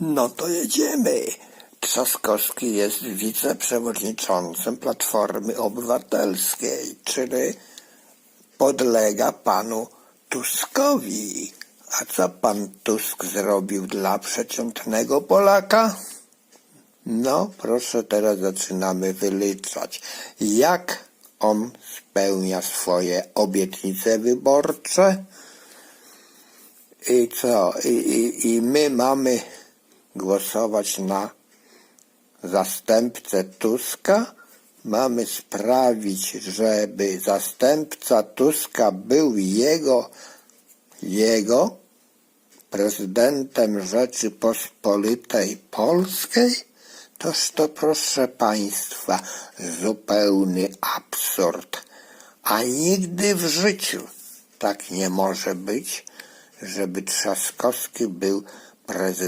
No to jedziemy. Trzaskowski jest wiceprzewodniczącym Platformy Obywatelskiej, czyli podlega panu Tuskowi. A co pan Tusk zrobił dla przeciętnego Polaka? No, proszę, teraz zaczynamy wyliczać, jak on spełnia swoje obietnice wyborcze i co, i, i, i my mamy głosować na zastępcę Tuska. Mamy sprawić, żeby zastępca Tuska był jego, jego prezydentem Rzeczypospolitej Polskiej. Toż to proszę Państwa zupełny absurd. A nigdy w życiu tak nie może być, żeby Trzaskowski był prezydentem.